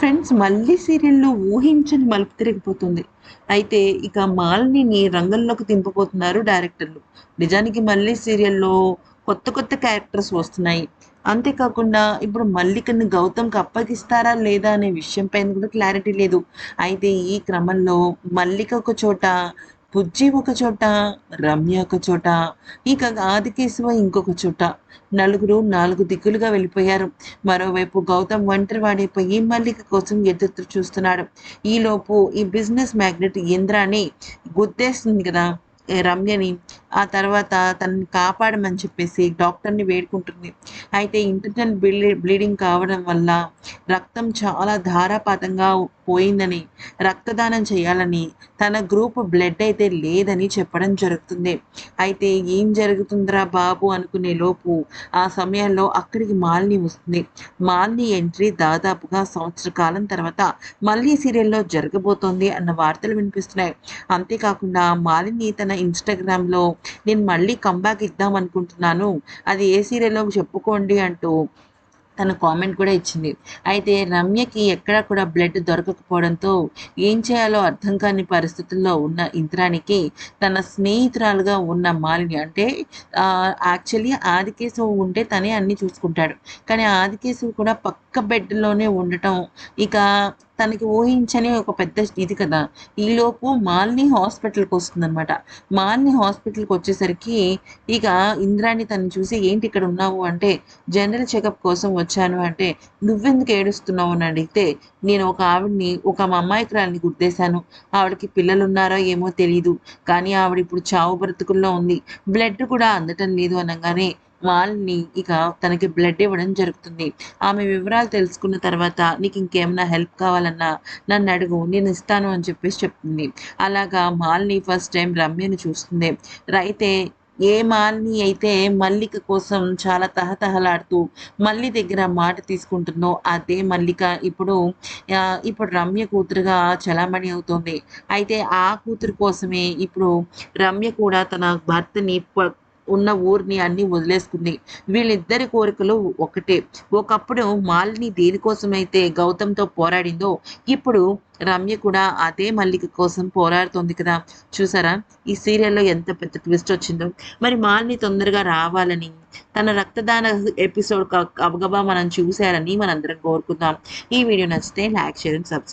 Friends మళ్ళీ సీరియల్లో ఊహించని మలుపు తిరిగిపోతుంది. అయితే ఇక మాలిని రంగంలోకి దింపబోతున్నారు డైరెక్టర్లు. నిజానికి మళ్ళీ సీరియల్లో కొత్త కొత్త క్యారెక్టర్స్ వస్తున్నాయి. అంతేకాకుండా ఇప్పుడు మల్లికను గౌతమ్కి అప్పగిస్తారా లేదా అనే విషయం పైన కూడా క్లారిటీ లేదు. అయితే ఈ క్రమంలో మల్లిక ఒక చోట బుజ్జి ఒక చోట రమ్య ఒక చోట ఇక ఆదికేశవ ఇంకొక చోట. నలుగురు నాలుగు దిక్కులుగా వెళ్ళిపోయారు. మరోవైపు గౌతమ్ ఒంటరి వాడైపోయి మల్లిక కోసం ఎదురు చూస్తున్నాడు. ఈలోపు ఈ బిజినెస్ మ్యాగ్నెట్ ఇంద్రాని గుద్దేస్తుంది కదా రమ్యని. ఆ తర్వాత తనని కాపాడమని చెప్పేసి డాక్టర్ని వేడుకుంటుంది. అయితే ఇంటర్నల్ బ్లీడింగ్ కావడం వల్ల రక్తం చాలా ధారాపాతంగా పోయిందని రక్తదానం చేయాలని తన గ్రూప్ బ్లడ్ అయితే లేదని చెప్పడం జరుగుతుంది. అయితే ఏం జరుగుతుందిరా బాబు అనుకునే లోపు ఆ సమయంలో అక్కడికి మాలిని వస్తుంది. మాలిని ఎంట్రీ దాదాపుగా సంవత్సర కాలం తర్వాత మళ్ళీ సీరియల్లో జరగబోతోంది అన్న వార్తలు వినిపిస్తున్నాయి. అంతేకాకుండా మాలిని తన ఇన్స్టాగ్రామ్లో నేను మళ్ళీ కంబ్యాక్ ఇద్దాం అనుకుంటున్నాను. అది ఏ సీరియల్లో చెప్పుకోండి అంటూ తన కామెంట్ కూడా ఇచ్చింది. అయితే రమ్యకి ఎక్కడా కూడా బ్లడ్ దొరకకపోవడంతో ఏం చేయాలో అర్థం కాని పరిస్థితుల్లో ఉన్న ఇంద్రానికి తన స్నేహితురాలుగా ఉన్న మాలిని అంటే యాక్చువల్లీ ఆదికేశవు ఉంటే తనే అన్ని చూసుకుంటాడు. కానీ ఆదికేశవు కూడా పక్క బెడ్లోనే ఉండటం ఇక తనకి ఊహించని ఒక పెద్ద ఇది కదా. ఈలోపు మాల్ని హాస్పిటల్కి వస్తుందనమాట మాల్ని హాస్పిటల్కి వచ్చేసరికి ఇక ఇంద్రాణి తను చూసి ఏంటి ఇక్కడ ఉన్నావు? అంటే జనరల్ చెకప్ కోసం వచ్చాను. అంటే నువ్వెందుకు ఏడుస్తున్నావు? అని అడిగితే నేను ఒక ఆవిడ్ని ఒక మా అమ్మాయికురాల్ని గుర్తేశాను ఆవిడకి పిల్లలు ఉన్నారో ఏమో తెలియదు కానీ ఆవిడ ఇప్పుడు చావు బ్రతుకుల్లో ఉంది. బ్లడ్ కూడా అందటం లేదు అనగానే వాళ్ళని ఇక తనకి బ్లడ్ ఇవ్వడం జరుగుతుంది. ఆమె వివరాలు తెలుసుకున్న తర్వాత నీకు ఇంకేమైనా హెల్ప్ కావాలన్నా నన్ను అడుగు నేను ఇస్తాను అని చెప్పేసి చెప్తుంది. అలాగా మాల్ని ఫస్ట్ టైం రమ్యను చూస్తుంది. అయితే ఏ మాల్ని అయితే మల్లిక కోసం చాలా తహతహలాడుతూ మల్లి దగ్గర మాట తీసుకుంటుందో అదే మల్లిక. ఇప్పుడు ఇప్పుడు రమ్య కూతురుగా చలామణి అవుతుంది. అయితే ఆ కూతురు కోసమే ఇప్పుడు రమ్య కూడా తన భర్తని ఉన్న ఊరిని అన్ని వదిలేసుకుంది. వీళ్ళిద్దరి కోరికలు ఒకటే. ఒకప్పుడు మాలిని దేనికోసమైతే గౌతమ్తో పోరాడిందో ఇప్పుడు రమ్య కూడా అదే మల్లిక కోసం పోరాడుతుంది కదా. చూసారా? ఈ సీరియల్లో ఎంత పెద్ద ట్విస్ట్ వచ్చిందో. మరి మాలిని తొందరగా రావాలని తన రక్తదాన ఎపిసోడ్ అవగబా మనం చూసారని మనందరం కోరుకుందాం. ఈ వీడియో నచ్చితే లైక్ షేర్ అండ్ సబ్స్క్రైబ్.